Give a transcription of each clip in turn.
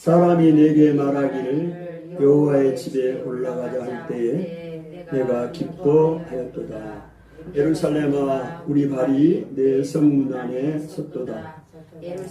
사람이 내게 말하기를 여호와의 집에 올라가자 할 때에 내가 기뻐하였도다. 예루살렘아 우리 발이 내 성문 안에 섰도다.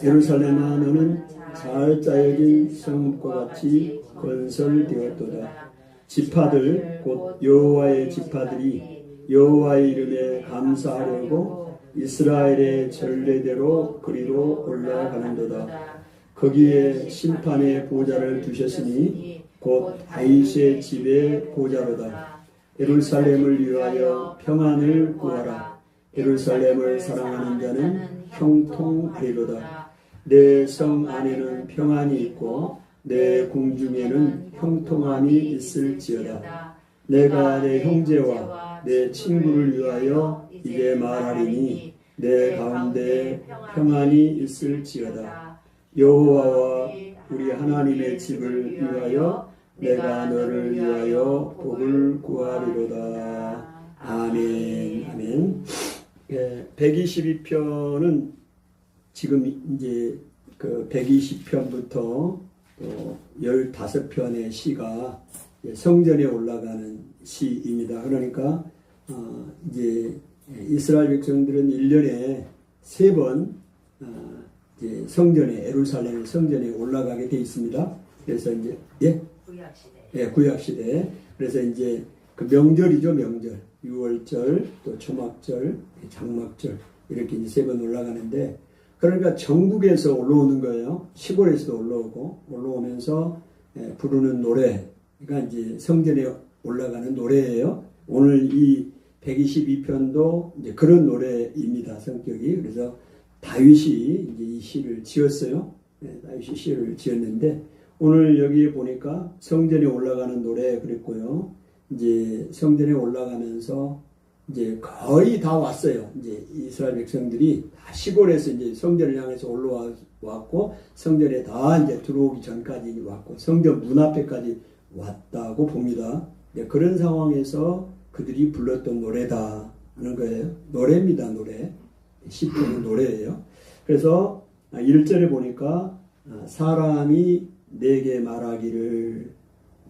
예루살렘아 너는 잘 짜여진 성읍과 같이 건설되었도다. 지파들 곧 여호와의 지파들이 여호와의 이름에 감사하려고 이스라엘의 전례대로 그리로 올라가는도다. 거기에 심판의 보좌를 두셨으니 곧 다윗의 집의 보좌로다. 예루살렘을 위하여 평안을 구하라. 예루살렘을 사랑하는 자는 형통하리로다. 내 성 안에는 평안이 있고 내 궁중에는 형통함이 있을지어다. 내가 내 형제와 내 친구를 위하여 이제 말하리니 내 가운데 평안이 있을지어다. 여호와와 우리 하나님의 집을 위하여 내가 너를 위하여 복을 구하리로다. 아멘. 아멘. 예, 122편은 지금 이제 그 120편부터 또 15편의 시가 성전에 올라가는 시입니다. 그러니까 어, 이제 이스라엘 백성들은 1년에 세번 어, 이제 성전에 에루살렘 성전에 올라가게 돼 있습니다. 그래서 이제 예, 구약 시대. 예 구약 시대. 그래서 이제 그 명절이죠 명절. 6월절 또 초막절, 장막절 이렇게 이제 세 번 올라가는데 그러니까 전국에서 올라오는 거예요. 시골에서도 올라오고 올라오면서 예, 부르는 노래가 이제 성전에 올라가는 노래예요. 오늘 이 122편도 이제 그런 노래입니다. 성격이 그래서 다윗이 이제 이 시를 지었어요. 네, 다윗이 시를 지었는데 오늘 여기에 보니까 성전에 올라가는 노래 그랬고요. 이제 성전에 올라가면서 이제 거의 다 왔어요. 이제 이스라엘 백성들이 다 시골에서 이제 성전을 향해서 올라와 왔고 성전에 다 이제 들어오기 전까지 왔고 성전 문 앞에까지 왔다고 봅니다. 네, 그런 상황에서 그들이 불렀던 노래다 하는 거예요. 노래입니다, 노래. 시편은 노래예요. 그래서 1절에 보니까 아, 사람이 내게 말하기를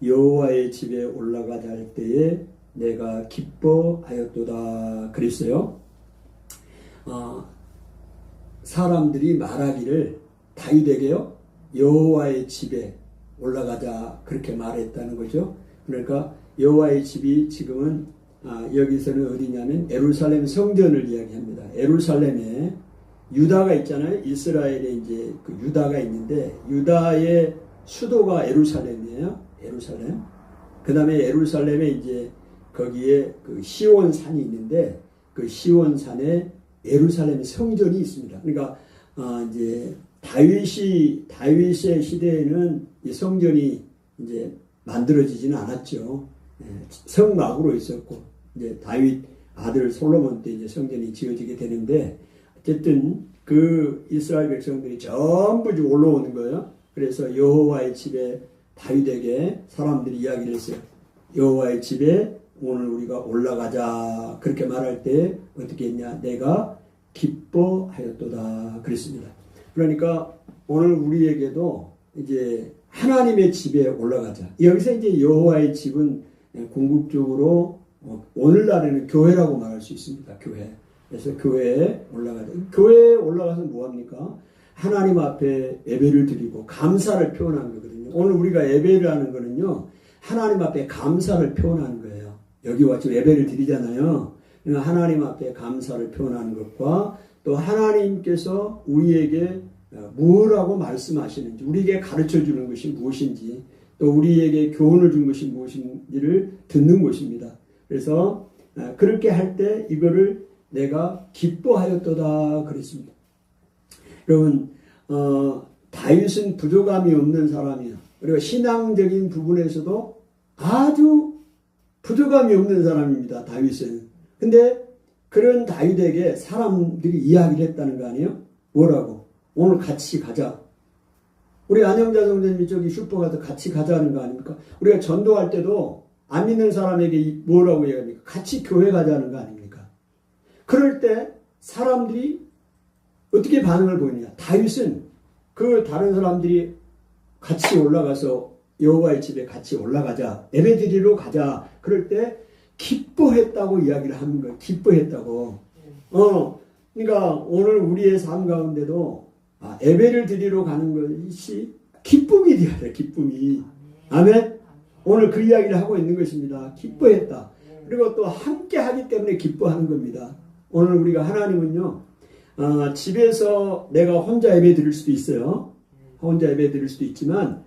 여호와의 집에 올라가자 할 때에 내가 기뻐하였도다 그랬어요. 어, 사람들이 말하기를 다윗에게요 여호와의 집에 올라가자 그렇게 말했다는 거죠. 그러니까 여호와의 집이 지금은 아, 여기서는 어디냐면 에루살렘 성전을 이야기합니다. 에루살렘에 유다가 있잖아요. 이스라엘에 이제 그 유다가 있는데 유다의 수도가 에루살렘이에요. 에루살렘. 그 다음에 에루살렘에 이제 거기에 그 시온 산이 있는데 그 시온 산에 에루살렘 성전이 있습니다. 그러니까 아, 이제 다윗이 다윗의 시대에는 이 성전이 이제 만들어지지는 않았죠. 예, 성막으로 있었고 이제 다윗 아들 솔로몬 때 이제 성전이 지어지게 되는데 어쨌든 그 이스라엘 백성들이 전부 좀 올라오는 거예요. 그래서 여호와의 집에 다윗에게 사람들이 이야기를 했어요. 여호와의 집에 오늘 우리가 올라가자 그렇게 말할 때 어떻게 했냐? 내가 기뻐하였도다 그랬습니다. 그러니까 오늘 우리에게도 이제 하나님의 집에 올라가자. 여기서 이제 여호와의 집은 궁극적으로 어, 오늘날에는 교회라고 말할 수 있습니다. 교회. 그래서 교회에 올라가자. 교회에 올라가서 뭐 합니까? 하나님 앞에 예배를 드리고 감사를 표현하는 거거든요. 오늘 우리가 예배를 하는 거는요. 하나님 앞에 감사를 표현하는 거예요. 여기 와서 예배를 드리잖아요. 그러니까 하나님 앞에 감사를 표현하는 것과 또 하나님께서 우리에게 무엇라고 말씀하시는지, 우리에게 가르쳐 주는 것이 무엇인지, 또 우리에게 교훈을 준 것이 무엇인지를 듣는 것입니다. 그래서 그렇게 할 때 이거를 내가 기뻐하였도다 그랬습니다. 여러분, 어, 다윗은 부족함이 없는 사람이야. 그리고 신앙적인 부분에서도 아주 부족함이 없는 사람입니다. 다윗은. 근데 그런 다윗에게 사람들이 이야기를 했다는 거 아니에요? 뭐라고? 오늘 같이 가자. 우리 안영자 성전님이 저기 슈퍼 가서 같이 가자는 거 아닙니까? 우리가 전도할 때도 안 믿는 사람에게 뭐라고 얘기합니까? 같이 교회 가자는 거 아닙니까? 그럴 때 사람들이 어떻게 반응을 보이느냐? 다윗은 그 다른 사람들이 같이 올라가서 여호와의 집에 같이 올라가자. 예배 드리러 가자. 그럴 때 기뻐했다고 이야기를 하는 거예요. 기뻐했다고. 어, 그러니까 오늘 우리의 삶 가운데도 아, 예배를 드리러 가는 것이 기쁨이 되어야 돼. 기쁨이. 아멘. 오늘 그 이야기를 하고 있는 것입니다. 기뻐했다. 그리고 또 함께 하기 때문에 기뻐하는 겁니다. 오늘 우리가 하나님은요, 어, 집에서 내가 혼자 예배 드릴 수도 있어요. 혼자 예배 드릴 수도 있지만,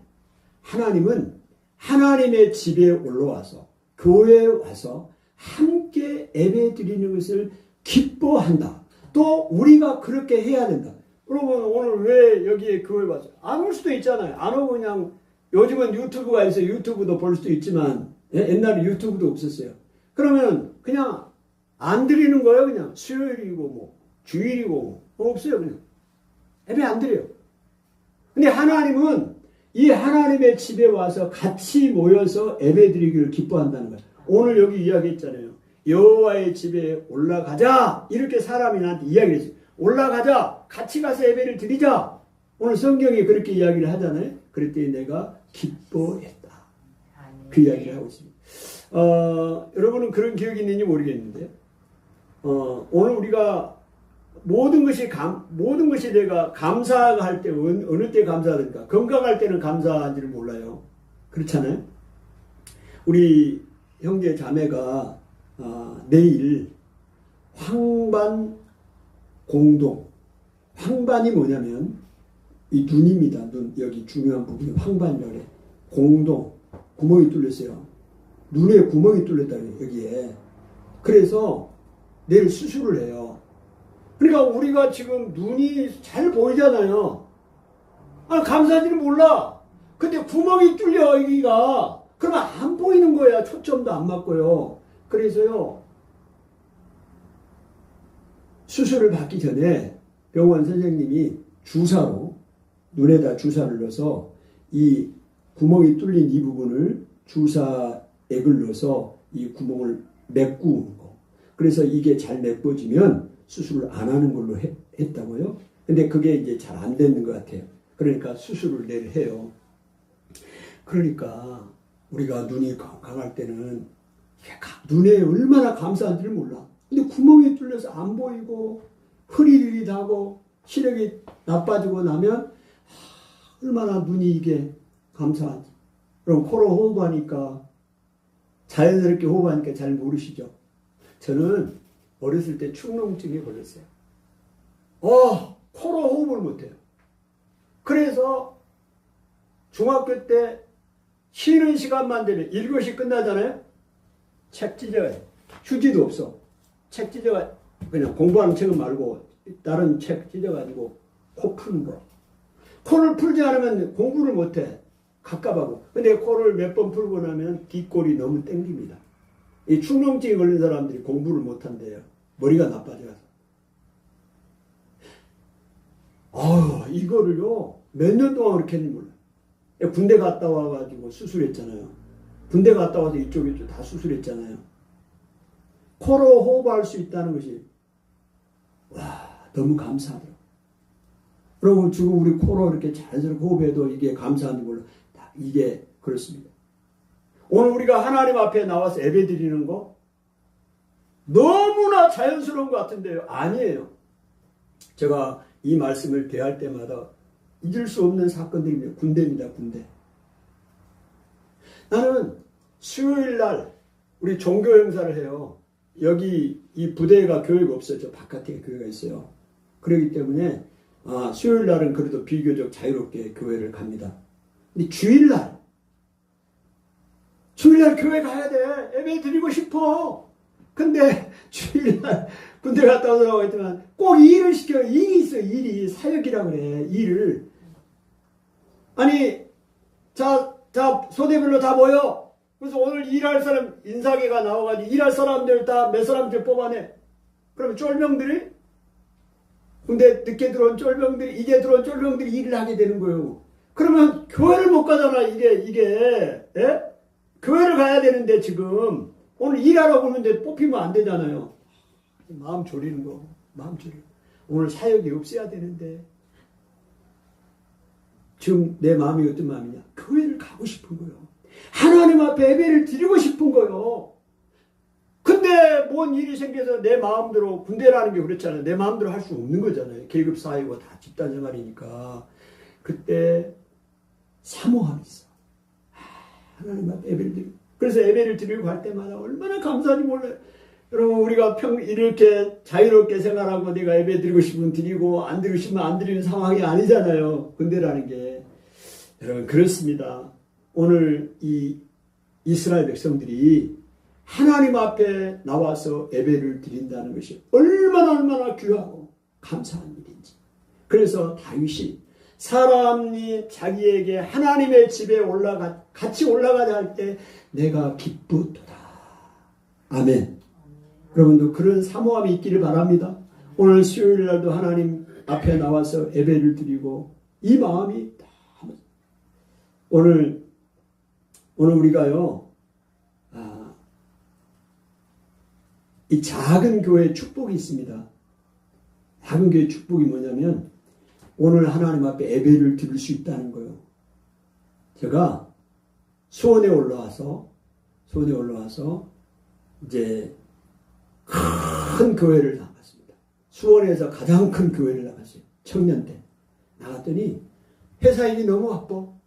하나님은 하나님의 집에 올라와서, 교회에 와서 함께 예배 드리는 것을 기뻐한다. 또 우리가 그렇게 해야 된다. 여러분, 오늘 왜 여기에 교회 와서? 안 올 수도 있잖아요. 안 오고 그냥, 요즘은 유튜브가 있어요. 유튜브도 볼 수도 있지만, 예, 옛날에 유튜브도 없었어요. 그러면 그냥 안 드리는 거예요, 그냥. 수요일이고, 뭐, 주일이고, 뭐, 없어요, 그냥. 예배 안 드려요. 근데 하나님은 이 하나님의 집에 와서 같이 모여서 예배 드리기를 기뻐한다는 거예요. 오늘 여기 이야기했잖아요. 여호와의 집에 올라가자. 이렇게 사람이 나한테 이야기를 했어요. 올라가자. 같이 가서 예배를 드리자. 오늘 성경이 그렇게 이야기를 하잖아요. 그랬더니 내가 기뻐했다. 그 이야기를 하고 있습니다. 어, 여러분은 그런 기억이 있는지 모르겠는데, 어, 오늘 우리가 모든 것이 감, 모든 것이 내가 감사할 때, 어느, 어느 때 감사하니까, 건강할 때는 감사한지를 몰라요. 그렇잖아요? 우리 형제 자매가, 어, 내일 황반 공동, 황반이 뭐냐면, 이 눈입니다. 눈, 여기 중요한 부분이 그래. 공동, 구멍이 뚫렸어요. 눈에 구멍이 뚫렸다 여기에. 그래서 내일 수술을 해요. 그러니까 우리가 지금 눈이 잘 보이잖아요. 아, 감사한지는 몰라. 근데 구멍이 뚫려, 여기가. 그러면 안 보이는 거야. 초점도 안 맞고요. 그래서요, 수술을 받기 전에 병원 선생님이 주사로, 눈에다 주사를 넣어서 이 구멍이 뚫린 이 부분을 주사액을 넣어서 이 구멍을 메꾸는 거. 그래서 이게 잘 메꿔지면 수술을 안 하는 걸로 했, 했다고요. 근데 그게 이제 잘 안 되는 것 같아요. 그러니까 수술을 내일 해요. 그러니까 우리가 눈이 강- 강할 때는 눈에 얼마나 감사한지를 몰라. 근데 구멍이 뚫려서 안 보이고 흐릿흐릿하고 시력이 나빠지고 나면 하, 얼마나 눈이 이게 감사한지. 그럼 코로 호흡하니까 자연스럽게 호흡하니까 잘 모르시죠? 저는 어렸을 때 축농증에 걸렸어요. 어, 코로 호흡을 못해요. 그래서 중학교 때 쉬는 시간만 되면 1교시 끝나잖아요? 책 찢어요. 휴지도 없어. 책 찢어가 그냥 공부하는 책은 말고 다른 책 찢어가지고 코 푸는 거. 코를 풀지 않으면 공부를 못해. 갑갑하고. 근데 코를 몇 번 풀고 나면 뒷골이 너무 땡깁니다. 이 축농증에 걸린 사람들이 공부를 못한대요. 머리가 나빠져서. 아유, 이거를요, 몇 년 동안 그렇게 했는지 몰라. 군대 갔다 와가지고 수술했잖아요. 군대 갔다 와서 이쪽, 이쪽 다 수술했잖아요. 코로 호흡할 수 있다는 것이, 와, 너무 감사하더라고요. 그리고 지금 우리 코로 이렇게 자연스럽게 호흡해도 이게 감사한지 몰라. 다 이게 그렇습니다. 오늘 우리가 하나님 앞에 나와서 예배 드리는 거 너무나 자연스러운 것 같은데요. 아니에요. 제가 이 말씀을 대할 때마다 잊을 수 없는 사건들입니다. 군대입니다. 군대. 나는 수요일 날 우리 종교 행사를 해요. 여기 이 부대가 교회가 없어요. 저 바깥에 교회가 있어요. 그렇기 때문에 아, 수요일 날은 그래도 비교적 자유롭게 교회를 갑니다. 근데 주일 날 주일날 교회 가야 돼. 예배 드리고 싶어. 근데 주일날 군대 갔다 오더라고 했지만 꼭 일을 시켜. 일이 있어. 일이 사역이라 그래. 일을. 아니 자, 자 소대별로 다 모여. 그래서 오늘 일할 사람 인사계가 나와가지고 일할 사람들 다 몇 사람들 뽑아내. 그러면 쫄병들이 군대 늦게 들어온 쫄병들이 이제 들어온 쫄병들이 일을 하게 되는 거예요. 그러면 교회를 못 가잖아. 이게 이게 예? 교회를 가야 되는데 지금 오늘 일하라고 하는데 뽑히면 안 되잖아요. 마음 졸이는 거. 마음 졸이. 오늘 사역이 없어야 되는데 지금 내 마음이 어떤 마음이냐? 교회를 가고 싶은 거요. 하나님 앞에 예배를 드리고 싶은 거요. 근데 뭔 일이 생겨서 내 마음대로 군대라는 게 그렇잖아요. 내 마음대로 할 수 없는 거잖아요. 계급 사회고 다 집단 생활이니까. 그때 사모함이 있어. 아, 하나님 앞에 예배를 드리고. 그래서 예배를 드리고 갈 때마다 얼마나 감사한지 몰라요. 여러분 우리가 평 이렇게 자유롭게 생활하고 내가 예배 드리고 싶으면 드리고 안 드리고 싶으면 안 드리는 상황이 아니잖아요. 군대라는 게 여러분 그렇습니다. 오늘 이 이스라엘 백성들이 하나님 앞에 나와서 예배를 드린다는 것이 얼마나 얼마나 귀하고 감사한 일인지. 그래서 다윗이 사람이 자기에게 하나님의 집에 올라가 같이 올라가자 할 때 내가 기쁘도다. 아멘. 여러분도 그런 사모함이 있기를 바랍니다. 오늘 수요일 날도 하나님 앞에 나와서 예배를 드리고 이 마음이 다 오늘 오늘 우리가요. 아, 이 작은 교회 축복이 있습니다. 작은 교회 축복이 뭐냐면 오늘 하나님 앞에 예배를 드릴 수 있다는 거예요. 제가 수원에 올라와서 수원에 올라와서 이제 큰 교회를 나갔습니다. 수원에서 가장 큰 교회를 나갔어요. 청년 때. 나갔더니 회사 일이 너무 바빠. 어?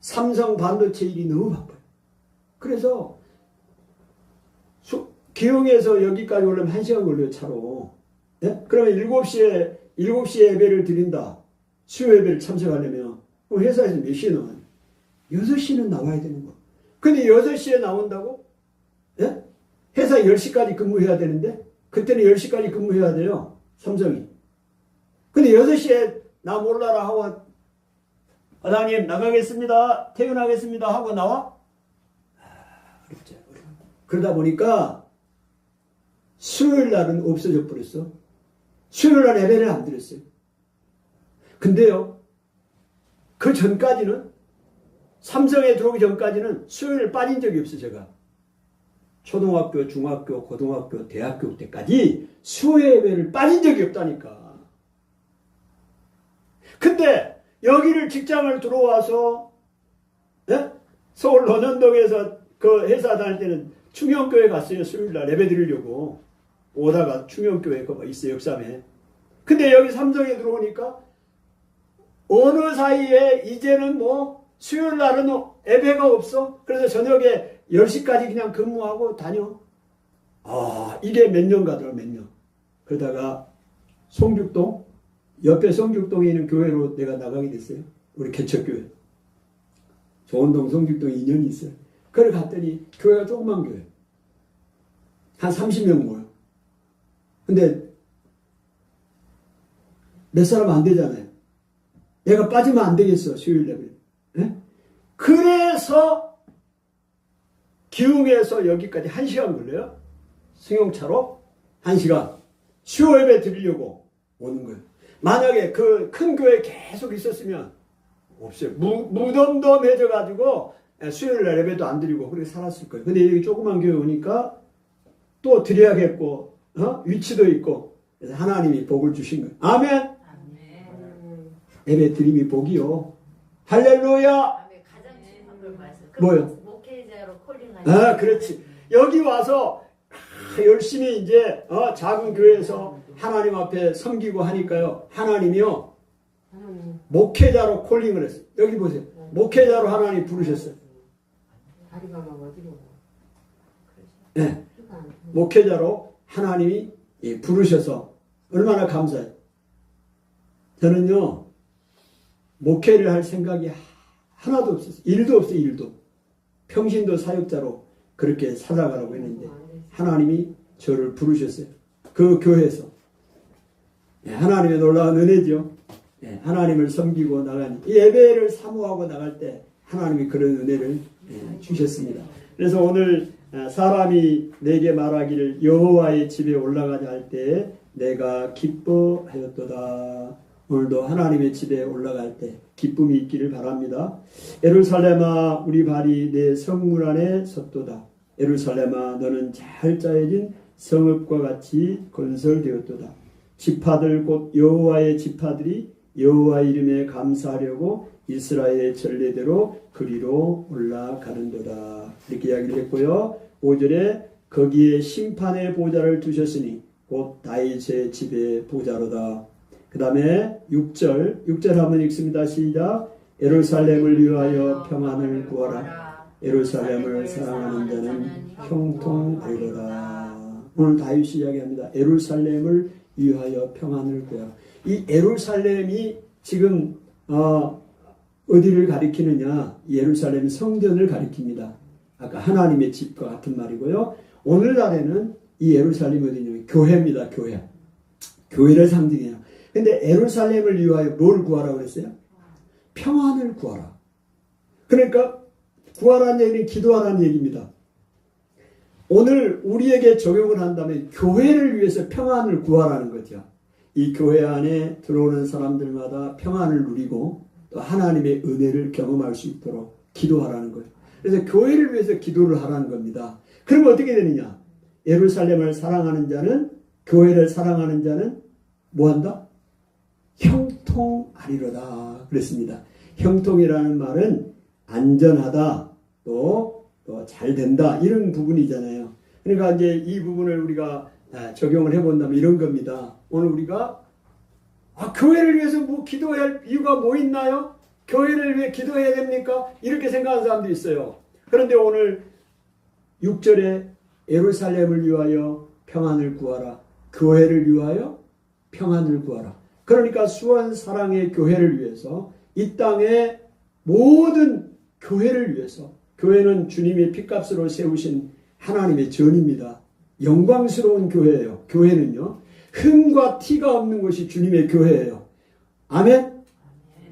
삼성 반도체 일이 너무 바빠요. 그래서 수, 기흥에서 여기까지 오려면 1시간 걸려요, 차로. 예? 그러면 7시에, 7시에 예배를 드린다. 수요 예배를 참석하려면 그럼 회사에서 몇 시에 나와요? 6시는 나와야 되는 거. 근데 6시에 나온다고? 예? 회사 10시까지 근무해야 되는데 그때는 10시까지 근무해야 돼요. 삼성이. 근데 6시에 나 몰라라 하고 과장님 나가겠습니다. 퇴근하겠습니다 하고 나와? 아, 어렵죠. 그러다 보니까 수요일 날은 없어져 버렸어. 수요일 날 예배를 안 드렸어요. 근데요. 그 전까지는 삼성에 들어오기 전까지는 수요일 빠진 적이 없어 제가. 초등학교, 중학교, 고등학교, 대학교 때까지 수요 예배를 빠진 적이 없다니까. 근데 여기를 직장을 들어와서 예? 서울 논현동에서 그 회사 다닐 때는 충영교회 갔어요. 수요일 날 예배 드리려고. 오다가 충영교회 그 있어요. 역삼에. 근데 여기 삼성에 들어오니까 어느 사이에 이제는 뭐 수요일 날은 예배가 없어. 그래서 저녁에 10시까지 그냥 근무하고 다녀. 아, 이게 몇 년 가더라, 몇 년. 그러다가 송죽동, 옆에 송죽동에 있는 교회로 내가 나가게 됐어요. 우리 개척교회. 조원동 송죽동 2년이 있어요. 그걸 갔더니 교회가 조그만 교회. 한 30명 모여. 근데 몇 사람 안 되잖아요. 얘가 빠지면 안 되겠어, 수요일 예배. 예? 그래서 기흥에서 여기까지 한 시간 걸려요. 승용차로 한 시간. 수요 예배 드리려고 오는 거예요. 만약에 그 큰 교회 계속 있었으면 없어요. 무, 무덤덤해져 가지고 수요일 날 예배도 안 드리고 그렇게 살았을 거예요. 근데 여기 조그만 교회 오니까 또 드려야겠고 어? 위치도 있고 그래서 하나님이 복을 주신 거예요. 아멘. 예배 드림이 복이요. 할렐루야. 다음에 가장 중요한 걸 말씀. 뭐요? 목회자로 콜링하는. 아, 그렇지. 여기 와서 아, 열심히 이제 어, 작은 교회에서 하나님 앞에 섬기고 하니까요. 하나님이요. 목회자로 콜링을 했어요. 여기 보세요. 목회자로 하나님 부르셨어요. 다리가 막 어디로 네. 목회자로 하나님이 예, 부르셔서 얼마나 감사해요. 저는요, 목회를 할 생각이 하나도 없었어요. 일도 없어요, 일도. 평신도 사역자로 그렇게 살아가라고 했는데, 하나님이 저를 부르셨어요. 그 교회에서. 예, 하나님의 놀라운 은혜죠. 예, 하나님을 섬기고 나가니, 이 예배를 사모하고 나갈 때 하나님이 그런 은혜를 예, 주셨습니다. 그래서 오늘 아, 사람이 내게 말하기를 여호와의 집에 올라가자 할 때 내가 기뻐하였도다. 오늘도 하나님의 집에 올라갈 때 기쁨이 있기를 바랍니다. 예루살렘아 우리 발이 내 성문 안에 섰도다. 예루살렘아 너는 잘 짜여진 성읍과 같이 건설되었도다. 지파들 곧 여호와의 지파들이 여호와 이름에 감사하려고 이스라엘의 전례대로 그리로 올라가는도다. 이렇게 이야기를 했고요. 5절에 거기에 심판의 보좌를 두셨으니 곧 다윗의 집의 보좌로다. 그 다음에 6절, 6절 한번 읽습니다. 시작. 예루살렘을 위하여 평안을 구하라. 예루살렘을 사랑하는 자는 형통하리로다. 오늘 다윗이 이야기합니다. 예루살렘을 위하여 평안을 구하라. 이 예루살렘이 지금 어, 어디를 가리키느냐? 예루살렘 성전을 가리킵니다. 아까 하나님의 집과 같은 말이고요. 오늘날에는 이 예루살렘이 어디냐면 교회입니다. 교회. 교회를 상징해요. 근데 예루살렘을 위하여 뭘 구하라고 그랬어요? 평안을 구하라. 그러니까 구하라는 얘기는 기도하라는 얘기입니다. 오늘 우리에게 적용을 한다면 교회를 위해서 평안을 구하라는 거죠. 이 교회 안에 들어오는 사람들마다 평안을 누리고 또 하나님의 은혜를 경험할 수 있도록 기도하라는 거예요. 그래서 교회를 위해서 기도를 하라는 겁니다. 그러면 어떻게 되느냐? 예루살렘을 사랑하는 자는 교회를 사랑하는 자는 뭐 한다? 형통하리로다 그랬습니다. 형통이라는 말은 안전하다 또잘 된다 이런 부분이잖아요. 그러니까 이제 이 부분을 우리가 아, 적용을 해본다면 이런 겁니다. 오늘 우리가 아, 교회를 위해서 뭐 기도해야 할 이유가 뭐 있나요? 교회를 위해 기도해야 됩니까? 이렇게 생각하는 사람도 있어요. 그런데 오늘 6절에 예루살렘을 위하여 평안을 구하라. 교회를 위하여 평안을 구하라. 그러니까 수원 사랑의 교회를 위해서 이 땅의 모든 교회를 위해서 교회는 주님의 피값으로 세우신 하나님의 전입니다. 영광스러운 교회예요. 교회는요. 흠과 티가 없는 것이 주님의 교회예요. 아멘.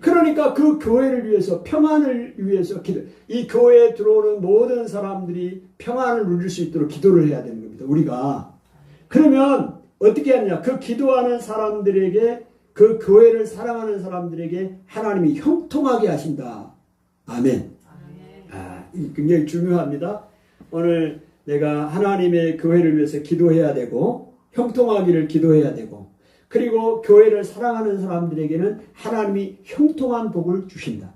그러니까 그 교회를 위해서 평안을 위해서 기도. 이 교회에 들어오는 모든 사람들이 평안을 누릴 수 있도록 기도를 해야 되는 겁니다. 우리가 그러면 어떻게 하느냐? 그 기도하는 사람들에게 그 교회를 사랑하는 사람들에게 하나님이 형통하게 하신다. 아멘. 아, 이 굉장히 중요합니다. 오늘 내가 하나님의 교회를 위해서 기도해야 되고 형통하기를 기도해야 되고 그리고 교회를 사랑하는 사람들에게는 하나님이 형통한 복을 주신다.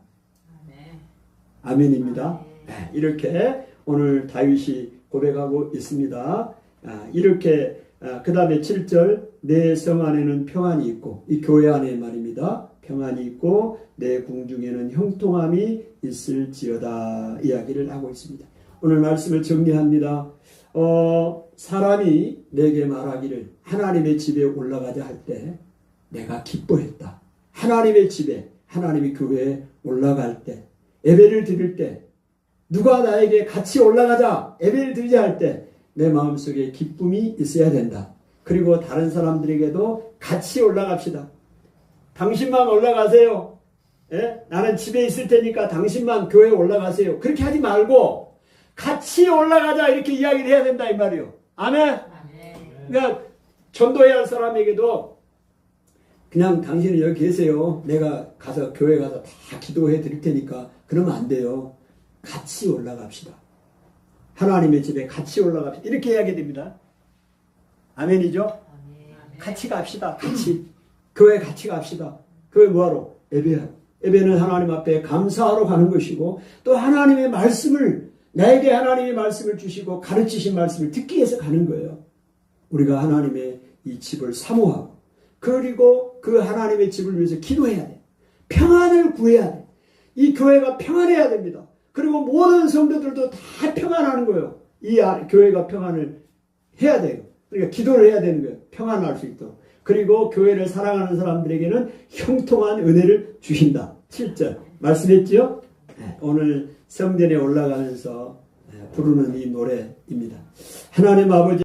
아멘입니다. 네, 이렇게 오늘 다윗이 고백하고 있습니다. 아, 이렇게 그 다음에 7절 내 성 안에는 평안이 있고 이 교회 안에 말입니다. 평안이 있고 내 궁중에는 형통함이 있을지어다 이야기를 하고 있습니다. 오늘 말씀을 정리합니다. 어, 사람이 내게 말하기를 하나님의 집에 올라가자 할 때 내가 기뻐했다. 하나님의 집에 하나님의 교회에 올라갈 때 예배를 드릴 때 누가 나에게 같이 올라가자 예배를 드리자 할 때 내 마음속에 기쁨이 있어야 된다. 그리고 다른 사람들에게도 같이 올라갑시다. 당신만 올라가세요. 예? 나는 집에 있을 테니까 당신만 교회에 올라가세요. 그렇게 하지 말고 같이 올라가자 이렇게 이야기를 해야 된다 이 말이요. 아멘. 그러니까 전도해야 할 사람에게도 그냥 당신은 여기 계세요. 내가 가서 교회 가서 다 기도해 드릴 테니까 그러면 안 돼요. 같이 올라갑시다. 하나님의 집에 같이 올라갑시다. 이렇게 이야기 됩니다. 아멘이죠? 같이 갑시다. 같이. 교회 같이 갑시다. 교회 뭐하러? 예배하러. 예배는 하나님 앞에 감사하러 가는 것이고 또 하나님의 말씀을 나에게 하나님의 말씀을 주시고 가르치신 말씀을 듣기 위해서 가는 거예요. 우리가 하나님의 이 집을 사모하고 그리고 그 하나님의 집을 위해서 기도해야 돼. 평안을 구해야 돼. 이 교회가 평안해야 됩니다. 그리고 모든 성도들도 다 평안하는 거예요. 이 아- 교회가 평안을 해야 돼요. 그러니까 기도를 해야 되는 거예요. 평안할 수 있도록. 그리고 교회를 사랑하는 사람들에게는 형통한 은혜를 주신다. 7절. 말씀했지요? 네, 오늘 성전에 올라가면서 네, 부르는 이 노래입니다. 하나님 아버지